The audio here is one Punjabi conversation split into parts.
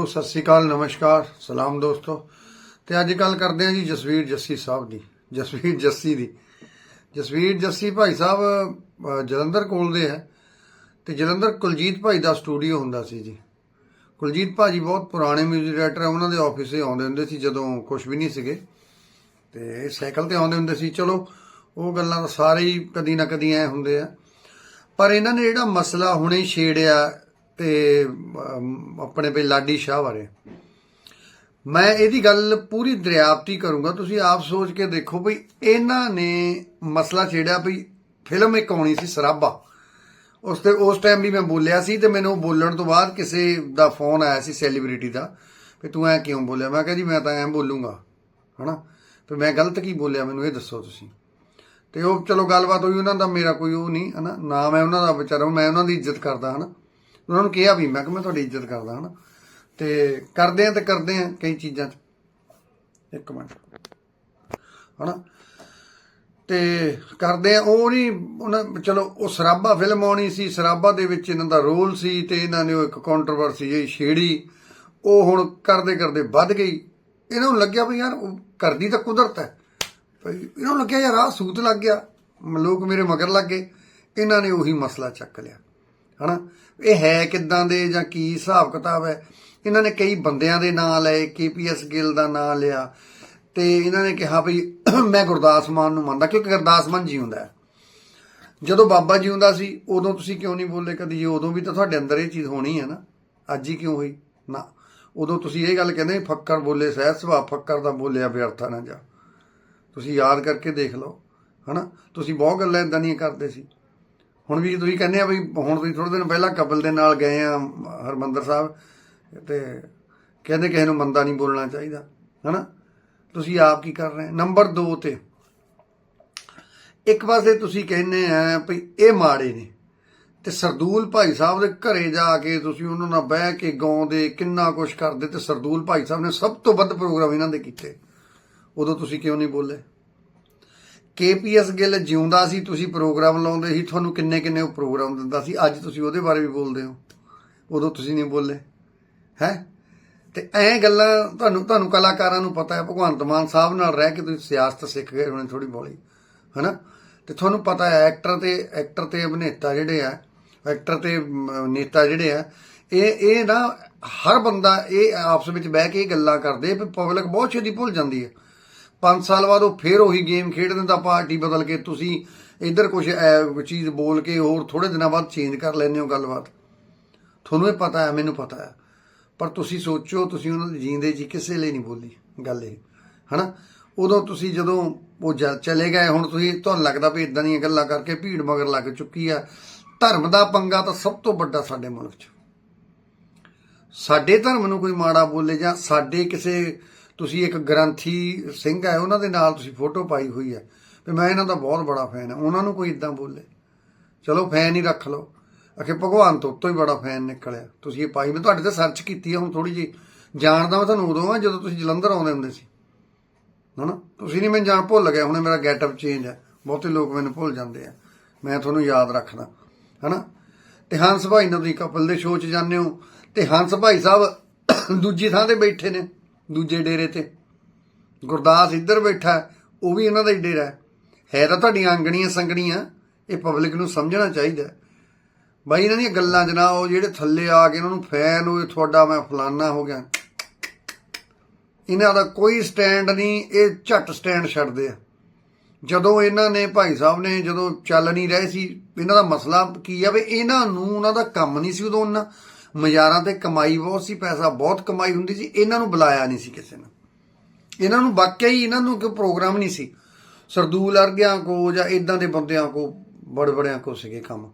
ਹੈਲੋ ਸਤਿ ਸ੍ਰੀ ਅਕਾਲ, ਨਮਸਕਾਰ, ਸਲਾਮ ਦੋਸਤੋ। ਤੇ ਅੱਜ ਗੱਲ ਕਰਦੇ ਹਾਂ ਜੀ ਜਸਵੀਰ ਜੱਸੀ ਸਾਹਿਬ ਦੀ, ਜਸਵੀਰ ਜੱਸੀ ਦੀ। ਜਸਵੀਰ ਜੱਸੀ ਭਾਈ ਸਾਹਿਬ ਜਲੰਧਰ ਕੋਲ ਦੇ ਹੈ। ਤੇ ਜਲੰਧਰ ਕੁਲਜੀਤ ਭਾਈ ਦਾ ਸਟੂਡੀਓ ਹੁੰਦਾ ਸੀ ਜੀ। ਕੁਲਜੀਤ ਭਾਜੀ ਬਹੁਤ ਪੁਰਾਣੇ ਮਿਊਜ਼ਿਕ ਡਾਇਰੈਕਟਰ ਆ, ਉਹਨਾਂ ਦੇ ਆਫਿਸੇ ਆਉਂਦੇ ਹੁੰਦੇ ਸੀ ਜਦੋਂ ਕੁਝ ਵੀ ਨਹੀਂ ਸੀਗੇ। ਤੇ ਸਾਈਕਲ ਤੇ ਆਉਂਦੇ ਹੁੰਦੇ ਸੀ। ਚਲੋ, ਉਹ ਗੱਲਾਂ ਤਾਂ ਸਾਰੇ ਹੀ ਕਦੀ ਨਾ ਕਦੀ ਐ ਹੁੰਦੇ ਆ। ਪਰ ਇਹਨਾਂ ਨੇ ਜਿਹੜਾ ਮਸਲਾ ਹੁਣੇ ਛੇੜਿਆ ਤੇ ਆਪਣੇ ਬਈ ਲਾਡੀ ਸ਼ਾਹ ਬਾਰੇ। ਮੈਂ ਇਹਦੀ ਗੱਲ ਪੂਰੀ ਦਰਿਆਪਤੀ ਕਰੂੰਗਾ। ਤੁਸੀਂ ਆਪ ਸੋਚ ਕੇ ਦੇਖੋ ਵੀ ਇਹਨਾਂ ਨੇ ਮਸਲਾ ਛੇੜਿਆ ਵੀ ਫਿਲਮ ਇੱਕ ਆਉਣੀ ਸੀ ਸਰਾਬਾ। ਉਸ ਤੇ, ਉਸ ਟਾਈਮ ਵੀ ਮੈਂ ਬੋਲਿਆ ਸੀ ਤੇ ਮੈਨੂੰ ਬੋਲਣ ਤੋਂ ਬਾਅਦ ਕਿਸੇ ਦਾ ਫੋਨ ਆਇਆ ਸੀ ਸੈਲੀਬ੍ਰਿਟੀ ਦਾ ਵੀ ਤੂੰ ਐ ਕਿਉਂ ਬੋਲਿਆ? ਮੈਂ ਕਿਹਾ ਜੀ ਮੈਂ ਤਾਂ ਐਂ ਬੋਲੂੰਗਾ, ਹਨਾ? ਤੇ ਮੈਂ ਗਲਤ ਕੀ ਬੋਲਿਆ ਮੈਨੂੰ ਇਹ ਦੱਸੋ ਤੁਸੀਂ। ਤੇ ਉਹ ਚਲੋ ਗੱਲਬਾਤ ਹੋਈ, ਉਹਨਾਂ ਦਾ ਮੇਰਾ ਕੋਈ ਉਹ ਨਹੀਂ, ਹਨਾ? ਨਾ ਮੈਂ ਉਹਨਾਂ ਦਾ ਵਿਚਾਰਾ, ਮੈਂ ਉਹਨਾਂ ਦੀ ਇੱਜ਼ਤ ਕਰਦਾ, ਹਨਾ? ਉਹਨਾਂ ਨੂੰ ਕਿਹਾ ਵੀ ਮੈਂ ਕਿ ਮੈਂ ਤੁਹਾਡੀ ਇੱਜ਼ਤ ਕਰਦਾ, ਹਨਾ? ਤੇ ਕਰਦੇ ਆ ਤੇ ਕਰਦੇ ਆ ਕਈ ਚੀਜ਼ਾਂ 'ਚ। ਇੱਕ ਮਿੰਟ। ਹਨਾ? ਤੇ ਕਰਦੇ ਆ, ਉਹ ਨਹੀਂ, ਉਹਨਾਂ ਚਲੋ, ਉਹ ਸਰਾਬਾ ਫਿਲਮ ਆਉਣੀ ਸੀ, ਸਰਾਬਾ ਦੇ ਵਿੱਚ ਇਹਨਾਂ ਦਾ ਰੋਲ ਸੀ ਤੇ ਇਹਨਾਂ ਨੇ ਉਹ ਇੱਕ ਕੰਟਰੋਵਰਸੀ ਜਿਹੀ ਛੇੜੀ। ਉਹ ਹੁਣ ਕਰਦੇ ਕਰਦੇ ਵੱਧ ਗਈ। ਇਹਨਾਂ ਨੂੰ ਲੱਗਿਆ ਵੀ ਯਾਰ, ਉਹ ਕਰਦੀ ਤਾਂ ਕੁਦਰਤ ਹੈ। ਭਈ, ਇਹਨਾਂ ਨੂੰ ਲੱਗਿਆ ਯਾਰ, ਆਹ ਸੂਤ ਲੱਗ ਗਿਆ। ਲੋਕ ਮੇਰੇ ਮਗਰ ਲੱਗ ਗਏ। ਇਹਨਾਂ ਨੇ ਉਹੀ ਮਸਲਾ ਚੱਕ ਲਿਆ। ਹਨਾ? ਇਹ ਹੈ ਕਿੱਦਾਂ ਦੇ ਜਾਂ ਕੀ ਹਿਸਾਬ ਕਿਤਾਬ ਹੈ? ਇਹਨਾਂ ਨੇ ਕਈ ਬੰਦਿਆਂ ਦੇ ਨਾਂ ਲਏ ਕੇਪੀਐਸ ਗਿੱਲ ਦਾ ਨਾਂ ਲਿਆ ਤੇ ਇਹਨਾਂ ਨੇ ਕਿਹਾ ਵੀ ਮੈਂ ਗੁਰਦਾਸ ਮਾਨ ਨੂੰ ਮੰਨਦਾ ਕਿਉਂਕਿ ਗੁਰਦਾਸ ਮਾਨ ਜਿਉਂਦਾ ਹੈ। ਜਦੋਂ ਬਾਬਾ ਜਿਉਂਦਾ ਸੀ, ਉਦੋਂ ਤੁਸੀਂ ਕਿਉਂ ਨਹੀਂ ਬੋਲੇ ਕਦੀ? ਜੀ ਉਦੋਂ ਵੀ ਤਾਂ ਤੁਹਾਡੇ ਅੰਦਰ ਇਹ ਚੀਜ਼ ਹੋਣੀ ਹੈ ਨਾ। ਅੱਜ ਹੀ ਕਿਉਂ ਹੋਈ? ਨਾ। ਉਦੋਂ ਤੁਸੀਂ ਇਹ ਗੱਲ ਕਹਿੰਦੇ ਫੱਕਰ ਬੋਲੇ ਸਹਿਜ ਸੁਭਾਅ ਫੱਕਰ ਦਾ ਬੋਲਿਆ ਵਿਅਰਥਾ ਨਾ ਜਾ। ਤੁਸੀਂ ਯਾਦ ਕਰਕੇ ਦੇਖ ਲਓ, ਹਨਾ? ਤੁਸੀਂ ਬਹੁਤ ਗੱਲਾਂ ਇਦਾਂ ਦੀਆਂ ਕਰਦੇ ਸੀ। ਹੁਣ ਵੀ ਤੁਸੀਂ ਕਹਿੰਦੇ ਆ ਵੀ ਹੁਣ ਤੁਸੀਂ ਥੋੜੇ ਦਿਨ ਪਹਿਲਾਂ ਕਪਲ ਦੇ ਨਾਲ ਗਏ ਆ ਹਰਮੰਦਰ ਸਾਹਿਬ, ਤੇ ਕਹਿੰਦੇ ਕਿਸੇ ਨੂੰ ਮੰਦਾ ਨਹੀਂ ਬੋਲਣਾ ਚਾਹੀਦਾ, ਹਨਾ? ਤੁਸੀਂ ਆਪ ਕੀ ਕਰ ਰਹੇ? ਨੰਬਰ 2 ਤੇ ਇੱਕ ਪਾਸੇ ਤੁਸੀਂ ਕਹਿੰਦੇ ਆ ਵੀ ਇਹ ਮਾੜੇ ਨੇ, ਤੇ ਸਰਦੂਲ ਭਾਈ ਸਾਹਿਬ ਦੇ ਘਰੇ ਜਾ ਕੇ ਤੁਸੀਂ ਉਹਨਾਂ ਨਾਲ ਬਹਿ ਕੇ ਗਾਉਂਦੇ, ਕਿੰਨਾ ਕੁਝ ਕਰਦੇ, ਤੇ ਸਰਦੂਲ ਭਾਈ ਸਾਹਿਬ ਨੇ ਸਭ ਤੋਂ ਵੱਧ ਪ੍ਰੋਗਰਾਮ ਇਹਨਾਂ ਦੇ ਕੀਤੇ। ਉਦੋਂ ਤੁਸੀਂ ਕਿਉਂ ਨਹੀਂ ਬੋਲੇ? ਕੇਪੀਐਸ ਗਿੱਲ ਜਿਉਂਦਾ ਸੀ ਤੁਸੀਂ ਪ੍ਰੋਗਰਾਮ ਲਾਉਂਦੇ ਸੀ ਤੁਹਾਨੂੰ ਕਿੰਨੇ ਕਿੰਨੇ ਉਹ ਪ੍ਰੋਗਰਾਮ ਦਿੰਦਾ ਸੀ ਅੱਜ ਤੁਸੀਂ ਉਹਦੇ ਬਾਰੇ ਵੀ ਬੋਲਦੇ ਹੋ। ਉਦੋਂ ਤੁਸੀਂ ਨਹੀਂ ਬੋਲੇ। ਹੈ? ਤੇ ਐ ਗੱਲਾਂ ਤੁਹਾਨੂੰ ਤੁਹਾਨੂੰ ਕਲਾਕਾਰਾਂ ਨੂੰ ਪਤਾ ਹੈ ਭਗਵੰਤ ਮਾਨ ਸਾਹਿਬ ਨਾਲ ਰਹਿ ਕੇ ਤੁਸੀਂ ਸਿਆਸਤ ਸਿੱਖ ਗਏ ਹੋਣੇ ਥੋੜੀ ਬੋਲੀ ਹਨਾ? ਤੇ ਤੁਹਾਨੂੰ ਪਤਾ ਹੈ ਐਕਟਰ ਤੇ ਐਕਟਰ ਤੇ ਅਭਿਨੇਤਾ ਜਿਹੜੇ ਆ ਐਕਟਰ ਤੇ ਮ, ਨੇਤਾ ਜਿਹੜੇ ਆ ਇਹ ਇਹ ਨਾ ਹਰ ਬੰਦਾ ਇਹ ਆਪਸ ਵਿੱਚ ਬਹਿ ਕੇ ਇਹ ਗੱਲਾਂ ਕਰਦੇ ਵੀ ਪਬਲਿਕ ਬਹੁਤ ਛੇਤੀ ਭੁੱਲ ਜਾਂਦੀ ਹੈ। 5 ਸਾਲ ਬਾਅਦ ਉਹ ਫੇਰ ਉਹੀ ਗੇਮ ਖੇਡ ਦਿੰਦਾ ਪਾਰਟੀ ਬਦਲ ਕੇ ਤੁਸੀਂ ਇੱਧਰ ਕੁਝ ਚੀਜ਼ ਬੋਲ ਕੇ ਹੋਰ ਥੋੜੇ ਦਿਨਾਂ ਬਾਅਦ ਚੇਂਜ ਕਰ ਲੈਂਦੇ ਹੋ ਗੱਲਬਾਤ। ਤੁਹਾਨੂੰ ਇਹ ਪਤਾ ਹੈ, ਮੈਨੂੰ ਪਤਾ ਹੈ। ਪਰ ਤੁਸੀਂ ਸੋਚੋ, ਤੁਸੀਂ ਉਹਨਾਂ ਦੇ ਜੀਂਦੇ ਜੀ ਕਿਸੇ ਲਈ ਨਹੀਂ ਬੋਲੀ ਗੱਲ ਇਹ, ਹਨਾ? ਉਦੋਂ ਤੁਸੀਂ ਜਦੋਂ ਉਹ ਜਲ ਚਲੇ ਗਏ, ਹੁਣ ਤੁਸੀਂ, ਤੁਹਾਨੂੰ ਲੱਗਦਾ ਵੀ ਇਦਾਂ ਦੀਆਂ ਗੱਲਾਂ ਕਰਕੇ ਭੀੜ ਮਗਰ ਲੱਗ ਚੁੱਕੀ ਆ। ਧਰਮ ਦਾ ਪੰਗਾ ਤਾਂ ਸਭ ਤੋਂ ਵੱਡਾ ਸਾਡੇ ਮੁਲਕ 'ਚ। ਸਾਡੇ ਧਰਮ ਨੂੰ ਕੋਈ ਮਾੜਾ ਬੋਲੇ ਜਾਂ ਸਾਡੇ ਕਿਸੇ ਤੁਸੀਂ ਇੱਕ ਗ੍ਰੰਥੀ ਸਿੰਘ ਹੈ, ਉਹਨਾਂ ਦੇ ਨਾਲ ਤੁਸੀਂ ਫੋਟੋ ਪਾਈ ਹੋਈ ਹੈ। ਵੀ ਮੈਂ ਇਹਨਾਂ ਦਾ ਬਹੁਤ ਬੜਾ ਫੈਨ ਹਾਂ। ਉਹਨਾਂ ਨੂੰ ਕੋਈ ਇਦਾਂ ਬੋਲੇ। ਚਲੋ, ਫੈਨ ਹੀ ਰੱਖ ਲਓ। ਅਖੇ, ਭਗਵਾਨ ਤੋਂ ਉੱਤੋਂ ਹੀ ਬੜਾ ਫੈਨ ਨਿਕਲਿਆ। ਤੁਸੀਂ ਇਹ ਪਾਈ, ਮੈਂ ਤੁਹਾਡੇ ਤੇ ਸਰਚ ਕੀਤੀ ਹੈ ਹੁਣ ਥੋੜੀ ਜੀ ਜਾਣਦਾ ਮੈਂ ਤੁਹਾਨੂੰ ਉਦੋਂ ਆ, ਜਦੋਂ ਤੁਸੀਂ ਜਲੰਧਰ ਆਉਂਦੇ ਹੁੰਦੇ ਸੀ। ਹਨਾ ਤੁਸੀਂ ਨਹੀਂ ਮੈਨੂੰ ਜਾਣ ਭੁੱਲ ਗਏ, ਹੁਣੇ ਮੇਰਾ ਗੈਟਅਪ ਚੇਂਜ ਹੈ। ਬਹੁਤੇ ਲੋਕ ਮੈਨੂੰ ਭੁੱਲ ਜਾਂਦੇ ਆ। ਮੈਂ ਤੁਹਾਨੂੰ ਯਾਦ ਰੱਖਦਾ, ਹਨਾ? ਤੇ ਹੰਸ ਭਾਈ ਨਾਲ ਤੁਸੀਂ ਕਪਲ ਦੇ ਸ਼ੋਅ 'ਚ ਜਾਂਦੇ ਹੋ। ਤੇ ਹੰਸ ਭਾਈ ਸਾਹਿਬ ਦੂਜੀ ਥਾਂ ਤੇ ਬੈਠੇ ਨੇ। ਦੂਜੇ ਡੇਰੇ ਤੇ। ਗੁਰਦਾਸ ਇੱਧਰ ਬੈਠਾ, ਉਹ ਵੀ ਇਹਨਾਂ ਦਾ ਹੀ ਡੇਰਾ ਹੈ। ਹੈ ਤਾਂ ਤੁਹਾਡੀਆਂ ਅੰਗਣੀਆਂ ਸੰਗਣੀਆਂ, ਇਹ ਪਬਲਿਕ ਨੂੰ ਸਮਝਣਾ ਚਾਹੀਦਾ ਬਾਈ, ਇਹਨਾਂ ਦੀਆਂ ਗੱਲਾਂ ਜਨਾ ਉਹ ਜਿਹੜੇ ਥੱਲੇ ਆ ਕੇ ਇਹਨਾਂ ਨੂੰ ਫੈਨ ਹੋਏ, ਤੁਹਾਡਾ ਮੈਂ ਫਲਾਨਾ ਹੋ ਗਿਆ। ਇਹਨਾਂ ਦਾ ਕੋਈ ਸਟੈਂਡ ਨਹੀਂ, ਇਹ ਝੱਟ ਸਟੈਂਡ ਛੱਡਦੇ ਆ। ਜਦੋਂ ਇਹਨਾਂ ਨੇ ਭਾਈ ਸਾਹਿਬ ਨੇ ਜਦੋਂ ਚੱਲ ਨਹੀਂ ਰਹੇ ਸੀ, ਇਹਨਾਂ ਦਾ ਮਸਲਾ ਕੀ ਆ ਵੀ ਇਹਨਾਂ ਨੂੰ, ਉਹਨਾਂ ਦਾ ਕੰਮ ਨਹੀਂ ਸੀ ਉਦੋਂ ਉਹਨਾਂ ਮਜ਼ਾਰਾਂ ਤੇ ਕਮਾਈ, ਬਹੁਤ ਸੀ ਪੈਸਾ, ਬਹੁਤ ਕਮਾਈ ਹੁੰਦੀ ਸੀ, ਇਹਨਾਂ ਨੂੰ ਬੁਲਾਇਆ ਨਹੀਂ ਸੀ ਕਿਸੇ ਨੇ। ਇਹਨਾਂ ਨੂੰ ਵਾਕਿਆ ਹੀ ਇਹਨਾਂ ਨੂੰ ਕੋਈ ਪ੍ਰੋਗਰਾਮ ਨਹੀਂ ਸੀ। ਸਰਦੂਲ ਅਰਗਿਆਂ ਕੋ ਜਾਂ ਇਦਾਂ ਦੇ ਬੰਦਿਆਂ ਕੋ ਬੜੇ ਬੜਿਆਂ ਕੋ ਸੀਗੇ ਕੰਮ।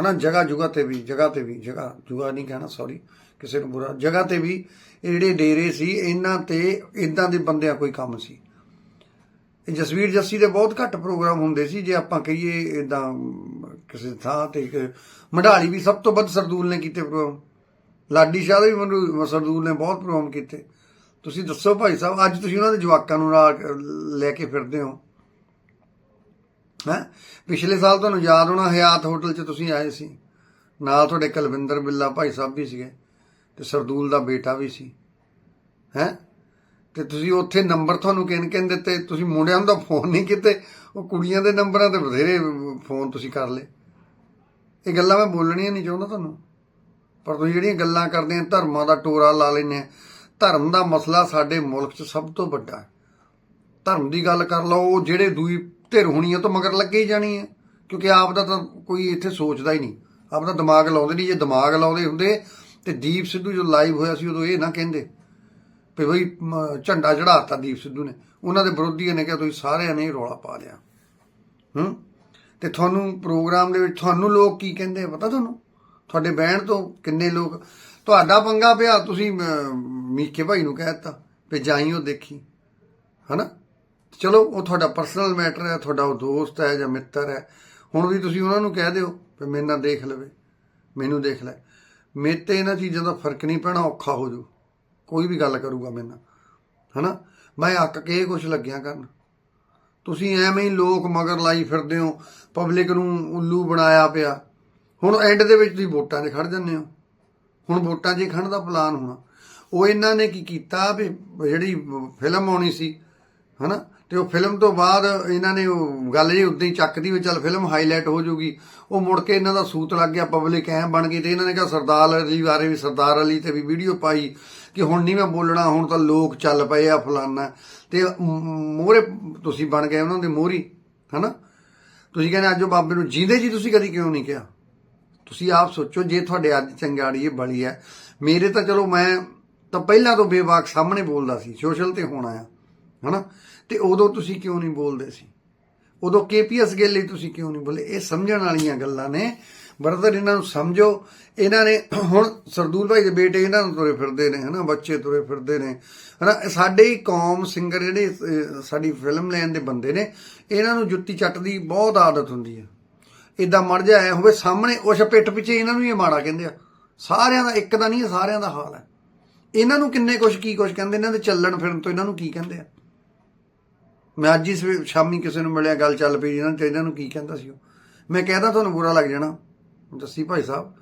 ਹਨਾ, ਜਗ੍ਹਾ ਜੁਗਾ ਤੇ ਵੀ, ਜਗ੍ਹਾ ਤੇ ਵੀ, ਜਗ੍ਹਾ ਜੁਗਾ ਨਹੀਂ ਕਹਿਣਾ ਸੌਰੀ ਕਿਸੇ ਨੂੰ ਬੁਰਾ ਜਗ੍ਹਾ ਤੇ ਵੀ ਇਹ ਜਿਹੜੇ ਡੇਰੇ ਸੀ, ਇਹਨਾਂ ਤੇ ਇਦਾਂ ਦੇ ਬੰਦਿਆਂ ਕੋਈ ਕੰਮ ਸੀ। ਇਹ ਜਸਵੀਰ ਜੱਸੀ ਦੇ ਬਹੁਤ ਘੱਟ ਪ੍ਰੋਗਰਾਮ ਹੁੰਦੇ ਸੀ, ਜੇ ਆਪਾਂ ਕਹੀਏ ਇਦਾਂ ਕਿਸੇ ਥਾਂ ਤੇ, ਇੱਕ ਮਢਾਲੀ ਵੀ ਸਭ ਤੋਂ ਵੱਧ ਸਰਦੂਲ ਨੇ ਕੀਤੇ ਪ੍ਰੋਗਰਾਮ। ਲਾਡੀ ਸ਼ਾਹ ਦੇ ਵੀ ਮੈਨੂੰ ਸਰਦੂਲ ਨੇ ਬਹੁਤ ਪ੍ਰੋਗਰਾਮ ਕੀਤੇ। ਤੁਸੀਂ ਦੱਸੋ ਭਾਈ ਸਾਹਿਬ, ਅੱਜ ਤੁਸੀਂ ਉਹਨਾਂ ਦੇ ਜਵਾਕਾਂ ਨੂੰ ਨਾਲ ਲੈ ਕੇ ਫਿਰਦੇ ਹੋ। ਹੈ? ਪਿਛਲੇ ਸਾਲ ਤੁਹਾਨੂੰ ਯਾਦ ਹੋਣਾ, ਹਯਾਤ ਹੋਟਲ 'ਚ ਤੁਸੀਂ ਆਏ ਸੀ। ਨਾਲ ਤੁਹਾਡੇ ਕੁਲਵਿੰਦਰ ਬਿੱਲਾ ਭਾਈ ਸਾਹਿਬ ਵੀ ਸੀਗੇ ਤੇ ਸਰਦੂਲ ਦਾ ਬੇਟਾ ਵੀ ਸੀ। ਹੈ? ਤੇ ਤੁਸੀਂ ਉੱਥੇ ਨੰਬਰ ਤੁਹਾਨੂੰ ਕਿਨ ਕਿਨ ਦਿੱਤੇ? ਤੁਸੀਂ ਮੁੰਡਿਆਂ ਦਾ ਫੋਨ ਨਹੀਂ ਕੀਤੇ, ਉਹ ਕੁੜੀਆਂ ਦੇ ਨੰਬਰਾਂ ਤੇ ਬਥੇਰੇ ਫੋਨ ਤੁਸੀਂ ਕਰ ਲਏ। ਇਹ ਗੱਲਾਂ ਮੈਂ ਬੋਲਣੀਆਂ ਨਹੀਂ ਚਾਹੁੰਦਾ ਤੁਹਾਨੂੰ। ਪਰ ਤੁਸੀਂ ਜਿਹੜੀਆਂ ਗੱਲਾਂ ਕਰਦੇ ਆ ਧਰਮਾਂ ਦਾ ਟੋਰਾ ਲਾ ਲੈਂਦੇ ਆ। ਧਰਮ ਦਾ ਮਸਲਾ ਸਾਡੇ ਮੁਲਕ 'ਚ ਸਭ ਤੋਂ ਵੱਡਾ ਹੈ। ਧਰਮ ਦੀ ਗੱਲ ਕਰ ਲਓ ਉਹ ਜਿਹੜੇ ਦੂਈ ਧਿਰ ਹੋਣੀ ਆ ਤਾਂ ਮਗਰ ਲੱਗੇ ਹੀ ਜਾਣੀ ਹੈ ਕਿਉਂਕਿ ਆਪ ਦਾ ਤਾਂ ਕੋਈ ਇੱਥੇ ਸੋਚਦਾ ਹੀ ਨਹੀਂ। ਆਪ ਦਾ ਦਿਮਾਗ ਲਾਉਂਦੇ ਨਹੀਂ ਜੇ ਦਿਮਾਗ ਲਾਉਂਦੇ ਹੁੰਦੇ ਤੇ ਦੀਪ ਸਿੱਧੂ ਜੋ ਲਾਈਵ ਹੋਇਆ ਸੀ ਉਦੋਂ ਇਹ ਨਾ ਕਹਿੰਦੇ ਵੀ ਬਈ ਮ, ਝੰਡਾ ਚੜਾਤਾ ਦੀਪ ਸਿੱਧੂ ਨੇ। ਉਹਨਾਂ ਦੇ ਵਿਰੋਧੀਆਂ ਨੇ ਕਿਹਾ ਤੁਸੀਂ ਸਾਰਿਆਂ ਨੇ ਰੌਲਾ ਪਾ ਲਿਆ। ਹੂੰ? ਤੇ ਤੁਹਾਨੂੰ ਪ੍ਰੋਗਰਾਮ ਦੇ ਵਿੱਚ ਤੁਹਾਨੂੰ ਲੋਕ ਕੀ ਕਹਿੰਦੇ ਪਤਾ ਤੁਹਾਨੂੰ? ਤੁਹਾਡੇ ਬਹਿਣ ਤੋਂ ਕਿੰਨੇ ਲੋਕ? ਤੁਹਾਡਾ ਪੰਗਾ ਪਿਆ, ਤੁਸੀਂ ਮੀਕੇ ਭਾਈ ਨੂੰ ਕਹਿ ਦਿੱਤਾ ਵੀ ਜਾਈ ਉਹ ਦੇਖੀ। ਹਨਾ? ਚਲੋ, ਉਹ ਤੁਹਾਡਾ ਪਰਸਨਲ ਮੈਟਰ ਹੈ, ਤੁਹਾਡਾ ਉਹ ਦੋਸਤ ਹੈ ਜਾਂ ਮਿੱਤਰ ਹੈ। ਹੁਣ ਵੀ ਤੁਸੀਂ ਉਹਨਾਂ ਨੂੰ ਕਹਿ ਦਿਓ ਵੀ ਮੇਰੇ ਨਾਲ ਦੇਖ ਲਵੇ, ਮੈਨੂੰ ਦੇਖ ਲੈ। ਮੇਰੇ ਤੇ ਇਹਨਾਂ ਚੀਜ਼ਾਂ ਦਾ ਫ਼ਰਕ ਨਹੀਂ ਪੈਣਾ, ਔਖਾ ਹੋ ਜੂ ਕੋਈ ਵੀ ਗੱਲ ਕਰੂਗਾ ਮੇਰੇ ਨਾਲ। ਹਨਾ? ਮੈਂ ਅੱਕ ਕੇ ਕੁਝ ਲੱਗਿਆ ਕਰਨ। ਤੁਸੀਂ ਐਵੇਂ ਹੀ ਲੋਕ ਮਗਰ ਲਾਈ ਫਿਰਦੇ ਹੋ ਪਬਲਿਕ ਨੂੰ ਉੱਲੂ ਬਣਾਇਆ ਪਿਆ। ਹੁਣ ਐਂਡ ਦੇ ਵਿੱਚ ਤੁਸੀਂ ਵੋਟਾਂ 'ਚ ਖੜ ਜਾਂਦੇ ਹੋ। ਹੁਣ ਵੋਟਾਂ 'ਚ ਹੀ ਖੜਨ ਦਾ ਪਲਾਨ ਹੋਣਾ। ਉਹ ਇਹਨਾਂ ਨੇ ਕੀ ਕੀਤਾ ਵੀ ਜਿਹੜੀ ਫਿਲਮ ਆਉਣੀ ਸੀ, ਹਨਾ? ਤੇ ਉਹ ਫਿਲਮ ਤੋਂ ਬਾਅਦ ਇਹਨਾਂ ਨੇ ਉਹ ਗੱਲ ਜੀ ਉਦਾਂ ਹੀ ਚੱਕਦੀ ਵੀ ਚੱਲ ਫਿਲਮ ਹਾਈਲਾਈਟ ਹੋ ਜੂਗੀ ਉਹ ਮੁੜ ਕੇ ਇਹਨਾਂ ਦਾ ਸੂਤ ਲੱਗ ਗਿਆ ਪਬਲਿਕ ਐ ਬਣ ਗਈ ਤੇ ਇਹਨਾਂ ਨੇ ਕਿਹਾ ਸਰਦਾਰ ਅਲੀ ਬਾਰੇ ਵੀ ਸਰਦਾਰ ਅਲੀ ਤੇ ਵੀ ਵੀਡੀਓ ਪਾਈ ਕਿ ਹੁਣ ਨਹੀਂ ਮੈਂ ਬੋਲਣਾ, ਹੁਣ ਤਾਂ ਲੋਕ ਚੱਲ ਪਏ ਆ ਫਲਾਨਾ। ਤੇ ਮੋਹਰੇ ਤੁਸੀਂ ਬਣ ਗਏ ਉਹਨਾਂ ਦੇ ਮੋਹਰੀ, ਹਨਾ? ਤੁਸੀਂ ਕਹਿੰਦੇ ਅੱਜ ਉਹ ਬਾਬੇ ਨੂੰ ਜੀਂਦੇ ਜੀ ਤੁਸੀਂ ਕਦੀ ਕਿਉਂ ਨਹੀਂ ਕਿਹਾ? ਤੁਸੀਂ ਆਪ ਸੋਚੋ ਜੇ ਤੁਹਾਡੇ ਅੱਜ ਚੰਗਾੜੀ ਇਹ ਬਲੀ ਹੈ। ਮੇਰੇ ਤਾਂ ਚਲੋ ਮੈਂ ਤਾਂ ਪਹਿਲਾਂ ਤੋਂ ਬੇਵਾਕ ਸਾਹਮਣੇ ਬੋਲਦਾ ਸੀ, ਸੋਸ਼ਲ ਤੇ ਹੋਣਾ ਆ ਹਨਾ? ਤੇ ਉਦੋਂ ਤੁਸੀਂ ਕਿਉਂ ਨਹੀਂ ਬੋਲਦੇ ਸੀ? ਉਦੋਂ ਕੇਪੀਐਸ ਗਿੱਲ ਲਈ ਤੁਸੀਂ ਕਿਉਂ ਨਹੀਂ ਬੋਲੇ? ਇਹ ਸਮਝਣ ਵਾਲੀਆਂ ਗੱਲਾਂ ਨੇ। ਬਰਦਰ, ਇਹਨਾਂ ਨੂੰ ਸਮਝੋ। ਇਹਨਾਂ ਨੇ ਹੁਣ ਸਰਦੂਲ ਭਾਈ ਦੇ ਬੇਟੇ ਇਹਨਾਂ ਨੂੰ ਤੁਰੇ ਫਿਰਦੇ ਨੇ, ਹਨਾ? ਬੱਚੇ ਤੁਰੇ ਫਿਰਦੇ ਨੇ, ਹਨਾ? ਇਹ ਸਾਡੇ ਹੀ ਕੌਮ ਸਿੰਗਰ ਜਿਹੜੇ ਸਾਡੀ ਫਿਲਮ ਲੈਣ ਦੇ ਬੰਦੇ ਨੇ, ਇਹਨਾਂ ਨੂੰ ਜੁੱਤੀ ਚੱਟ ਦੀ ਬਹੁਤ ਆਦਤ ਹੁੰਦੀ ਹੈ। ਇਦਾਂ ਮਰ ਆਇਆ ਹੋਵੇ ਸਾਹਮਣੇ ਉਸ ਪਿੱਠ ਪਿੱਛੇ ਇਹਨਾਂ ਨੂੰ ਹੀ ਮਾੜਾ ਕਹਿੰਦੇ ਆ। ਸਾਰਿਆਂ ਦਾ ਇੱਕ ਦਾ ਨਹੀਂ ਹੈ, ਸਾਰਿਆਂ ਦਾ ਹਾਲ ਹੈ। ਇਹਨਾਂ ਨੂੰ ਕਿੰਨੇ ਕੁਛ ਕੀ ਕੁਛ ਕਹਿੰਦੇ ਇਹਨਾਂ ਦੇ ਚੱਲਣ ਫਿਰਨ ਤੋਂ ਇਹਨਾਂ ਨੂੰ ਕੀ ਕਹਿੰਦੇ ਆ? ਮੈਂ ਅੱਜ ਹੀ ਸਵੇ- ਸ਼ਾਮੀ ਕਿਸੇ ਨੂੰ ਮਿਲਿਆ ਗੱਲ ਚੱਲ ਪਈ ਇਹਨਾਂ ਤੇ ਇਹਨਾਂ ਨੂੰ ਕੀ ਕਹਿੰਦਾ ਸੀ ਉਹ? ਮੈਂ ਕਹਿੰਦਾ ਤੁਹਾਨੂੰ ਬੁਰਾ ਲੱਗ ਜਾਣਾ। ਦੱਸੀ ਭਾਈ ਸਾਹਿਬ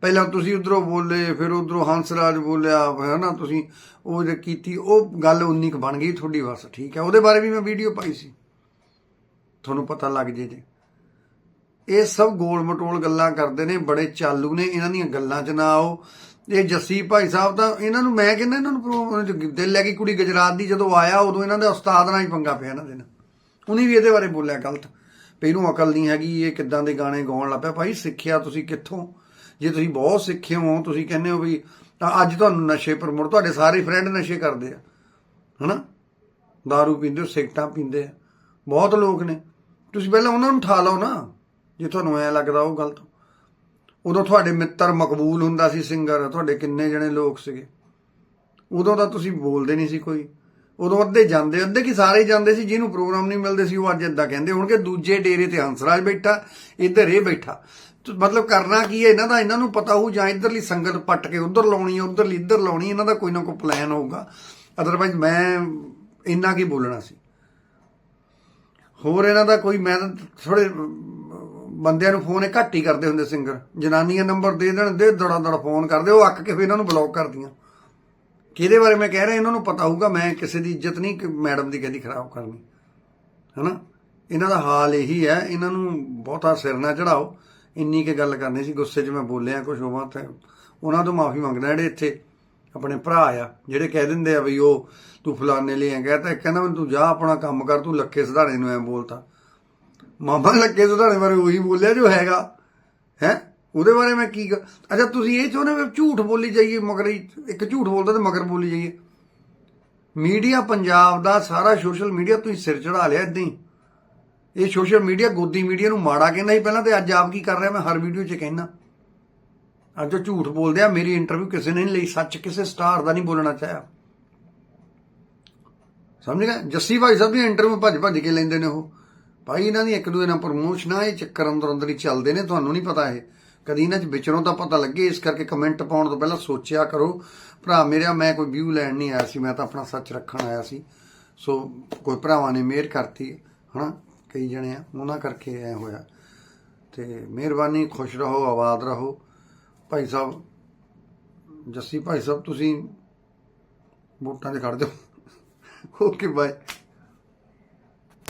ਪਹਿਲਾਂ ਤੁਸੀਂ ਉਧਰੋਂ ਬੋਲੇ ਫਿਰ ਉਧਰੋਂ ਹੰਸਰਾਜ ਬੋਲਿਆ ਹੈ ਨਾ ਤੁਸੀਂ ਉਹ ਜੇ ਕੀਤੀ ਉਹ ਗੱਲ ਉਨੀ ਕੁ ਬਣ ਗਈ ਤੁਹਾਡੀ ਬਸ ਠੀਕ ਹੈ। ਉਹਦੇ ਬਾਰੇ ਵੀ ਮੈਂ ਵੀਡੀਓ ਪਾਈ ਸੀ। ਤੁਹਾਨੂੰ ਪਤਾ ਲੱਗ ਜੇ ਜੇ। ਇਹ ਸਭ ਗੋਲ ਮਟੋਲ ਗੱਲਾਂ ਕਰਦੇ ਨੇ, ਬੜੇ ਚਾਲੂ ਨੇ, ਇਹਨਾਂ ਦੀਆਂ ਗੱਲਾਂ 'ਚ ਨਾ ਆਓ। ਇਹ ਜੱਸੀ ਭਾਈ ਸਾਹਿਬ ਤਾਂ ਇਹਨਾਂ ਨੂੰ ਮੈਂ ਕਹਿੰਦਾ ਇਹਨਾਂ ਨੂੰ ਪ੍ਰੋ- ਦਿਲ ਲੈ ਕੇ ਕੁੜੀ ਗੁਜਰਾਤ ਦੀ ਜਦੋਂ ਆਇਆ, ਉਦੋਂ ਇਹਨਾਂ ਦੇ ਉਸਤਾਦ ਨਾਲ ਹੀ ਪੰਗਾ ਪਿਆ ਇਹਨਾਂ ਦੇ ਨਾਲ। ਉਹਨੇ ਵੀ ਇਹਦੇ ਬਾਰੇ ਬੋਲਿਆ ਗਲਤ। ਵੀ ਇਹਨੂੰ ਅਕਲ ਨਹੀਂ ਹੈਗੀ, ਇਹ ਕਿੱਦਾਂ ਦੇ ਗਾਣੇ ਗਾਉਣ ਲੱਗ ਪਿਆ। ਭਾਈ ਸਿੱਖਿਆ ਤੁਸੀਂ ਕਿੱਥੋਂ? ਜੇ ਤੁਸੀਂ ਬਹੁਤ ਸਿੱਖੇ ਹੋ, ਤੁਸੀਂ ਕਹਿੰਦੇ ਹੋ ਵੀ ਤਾਂ ਅੱਜ ਤੁਹਾਨੂੰ ਨਸ਼ੇ ਪ੍ਰਮੋਟ ਤੁਹਾਡੇ ਸਾਰੇ ਫਰੈਂਡ ਨਸ਼ੇ ਕਰਦੇ ਆ। ਹਨਾ? दारू ਪੀਂਦੇ ਹੋ ਸਿਗਟਾਂ ਪੀਂਦੇ ਆ। ਬਹੁਤ ਲੋਕ ਨੇ। ਤੁਸੀਂ ਪਹਿਲਾਂ ਉਹਨਾਂ ਨੂੰ ਠਾ ਲਓ ਨਾ। ਜੇ ਤੁਹਾਨੂੰ ਐ ਲੱਗਦਾ ਉਹ ਗਲਤ ਉਦੋਂ ਤੁਹਾਡੇ ਮਿੱਤਰ ਮਕਬੂਲ ਹੁੰਦਾ ਸੀ ਸਿੰਗਰ, ਤੁਹਾਡੇ ਕਿੰਨੇ ਜਣੇ ਲੋਕ ਸੀਗੇ। ਉਦੋਂ ਤਾਂ ਤੁਸੀਂ ਬੋਲਦੇ ਨਹੀਂ ਸੀ ਕੋਈ। ਉਦੋਂ ਅੱਧੇ ਜਾਂਦੇ, ਅੱਧੇ ਕੀ ਸਾਰੇ ਜਾਂਦੇ ਸੀ, ਜਿਹਨੂੰ ਪ੍ਰੋਗਰਾਮ ਨਹੀਂ ਮਿਲਦੇ ਸੀ, ਉਹ ਅੱਜ ਇਦਾਂ ਕਹਿੰਦੇ ਹੋਣਗੇ, ਦੂਜੇ ਡੇਰੇ ਤੇ ਹੰਸਰਾਜ ਬੈਠਾ, ਇੱਧਰ ਇਹ ਬੈਠਾ। ਮਤਲਬ ਕਰਨਾ ਕੀ ਹੈ, ਇਹਨਾਂ ਦਾ, ਇਹਨਾਂ ਨੂੰ ਪਤਾ ਹੋਊ, ਜਾਂ ਇੱਧਰਲੀ ਸੰਗਤ ਪੱਟ ਕੇ ਉੱਧਰ ਲਾਉਣੀ ਹੈ, ਉੱਧਰਲੀ ਇੱਧਰ ਲਾਉਣੀ, ਇਹਨਾਂ ਦਾ ਕੋਈ ਨਾ ਕੋਈ ਪਲਾਨ ਹੋਊਗਾ। ਅਦਰਵਾਈਜ਼ ਮੈਂ ਇੰਨਾ ਕੀ ਬੋਲਣਾ ਸੀ। ਹੋਰ ਇਹਨਾਂ ਦਾ ਕੋਈ, ਮੈਂ ਥੋੜੇ ਬੰਦਿਆਂ ਨੂੰ ਫੋਨ ਇਹ ਘੱਟ ਹੀ ਕਰਦੇ ਹੁੰਦੇ ਸਿੰਗਰ। ਜਨਾਨੀਆਂ ਨੰਬਰ ਦੇ ਦੇਣ, ਦੇ ਦੜਾ ਦੜਾ ਫੋਨ ਕਰਦੇ, ਉਹ ਅੱਕ ਕੇ ਫਿਰ ਇਹਨਾਂ ਨੂੰ ਬਲੌਕ ਕਰਦੀਆਂ। ਕਿਹਦੇ ਬਾਰੇ ਮੈਂ ਕਹਿ ਰਿਹਾ, ਇਹਨਾਂ ਨੂੰ ਪਤਾ ਹੋਊਗਾ, ਮੈਂ ਕਿਸੇ ਦੀ ਇੱਜ਼ਤ ਨਹੀਂ ਕਿ ਮੈਡਮ ਦੀ ਕਹਿੰਦੀ ਖਰਾਬ ਕਰਨੀ। ਹਨਾ? ਇਹਨਾਂ ਦਾ ਹਾਲ ਇਹੀ ਹੈ, ਇਹਨਾਂ ਨੂੰ ਬਹੁਤਾ ਸਿਰ ਨਾ ਚੜਾਓ। ਇੰਨੀ ਕੇ ਗੱਲ ਕਰਨੀ ਸੀ, ਗੁੱਸੇ 'ਚ ਮੈਂ ਬੋਲਿਆ ਕੁਝ ਹੋਵਾਂ ਤੇ ਉਹਨਾਂ ਤੋਂ ਮਾਫੀ ਮੰਗਦਾ ਜਿਹੜੇ ਇੱਥੇ ਆਪਣੇ ਭਰਾ ਆ, ਜਿਹੜੇ ਕਹਿ ਦਿੰਦੇ ਆ ਵੀ ਉਹ ਤੂੰ ਫਲਾਣੇ ਲਈ ਆ ਗਿਆ ਤਾਂ, ਕਹਿੰਦਾ ਵੀ ਤੂੰ ਜਾ ਆਪਣਾ ਕੰਮ ਕਰ, ਤੂੰ ਲੱਖੇ ਸੁਧਾਰੇ ਨੂੰ ਐ ਬੋਲਤਾ। ਮਾਮਾ ਲੱਗੇ ਤੁਹਾਡੇ ਬਾਰੇ ਉਹੀ ਬੋਲਿਆ ਜੋ ਹੈਗਾ। ਹੈ? ਉਹਦੇ ਬਾਰੇ ਮੈਂ ਕੀ ਕ- ਅੱਛਾ, ਤੁਸੀਂ ਇਹ ਚਾਹੁੰਦੇ ਵੀ ਝੂਠ ਬੋਲੀ ਜਾਈਏ, ਮਗਰ ਹੀ ਇੱਕ ਝੂਠ ਬੋਲਦਾ ਤੇ ਮਗਰ ਬੋਲੀ ਜਾਈਏ। ਮੀਡੀਆ ਪੰਜਾਬ ਦਾ ਸਾਰਾ ਸੋਸ਼ਲ ਮੀਡੀਆ ਤੁਸੀਂ ਸਿਰ ਚੜਾ ਲਿਆ ਇਦਾਂ ਹੀ। ਇਹ ਸੋਸ਼ਲ ਮੀਡੀਆ ਗੋਦੀ ਮੀਡੀਆ ਨੂੰ ਮਾੜਾ ਕਹਿੰਦਾ ਸੀ ਪਹਿਲਾਂ ਤੇ ਅੱਜ ਆਪ ਕੀ ਕਰ ਰਿਹਾ, ਮੈਂ ਹਰ ਵੀਡੀਓ 'ਚ ਕਹਿੰਦਾ। ਅੱਜ ਉਹ ਝੂਠ ਬੋਲਦੇ ਆ, ਮੇਰੀ ਇੰਟਰਵਿਊ ਕਿਸੇ ਨੇ ਨਹੀਂ ਲਈ, ਸੱਚ ਕਿਸੇ ਸਟਾਰ ਦਾ ਨਹੀਂ ਬੋਲਣਾ ਚਾਹਿਆ। ਸਮਝ ਗਏ? ਜੱਸੀ ਭਾਈ ਸਾਹਿਬ ਦੀ ਇੰਟਰਵਿਊ ਭੱਜ ਭੱਜ ਕੇ ਲੈਂਦੇ ਨੇ ਉਹ। ਭਾਈ, ਇਹਨਾਂ ਦੀ ਇੱਕ ਦੂਜੇ ਨਾਲ ਪ੍ਰਮੋਸ਼ਨਾਂ ਇਹ ਚੱਕਰ ਅੰਦਰ ਅੰਦਰ ਹੀ ਚੱਲਦੇ ਨੇ, ਤੁਹਾਨੂੰ ਨਹੀਂ ਪਤਾ ਇਹ। ਕਦੀ ਇਹਨਾਂ 'ਚ ਵਿਚਰੋਂ ਤਾਂ ਪਤਾ ਲੱਗੇ, ਇਸ ਕਰਕੇ ਕਮੈਂਟ ਪਾਉਣ ਤੋਂ ਪਹਿਲਾਂ ਸੋਚਿਆ ਕਰੋ। ਭਰਾ ਮੇਰਾ, ਮੈਂ ਕੋਈ ਵਿਊ ਲੈਣ ਨਹੀਂ ਆਇਆ ਸੀ, ਮੈਂ ਤਾਂ ਆਪਣਾ ਸੱਚ ਰੱਖਣ ਆਇਆ ਸੀ। ਸੋ, ਕੋਈ ਭਰਾਵਾਂ ਨੇ ਮਿਹਰ ਕਰਤੀ, ਹਨਾ? ਕਈ ਜਣੇ ਆ, ਉਹਨਾਂ ਕਰਕੇ ਐ ਹੋਇਆ। ਤੇ ਮਿਹਰਬਾਨੀ, ਖੁਸ਼ ਰਹੋ, ਆਬਾਦ ਰਹੋ। ਭਾਈ ਸਾਹਿਬ, ਜੱਸੀ ਭਾਈ ਸਾਹਿਬ, ਤੁਸੀਂ ਵੋਟਾਂ 'ਚ ਖੜ ਜਾਓ। Okay bye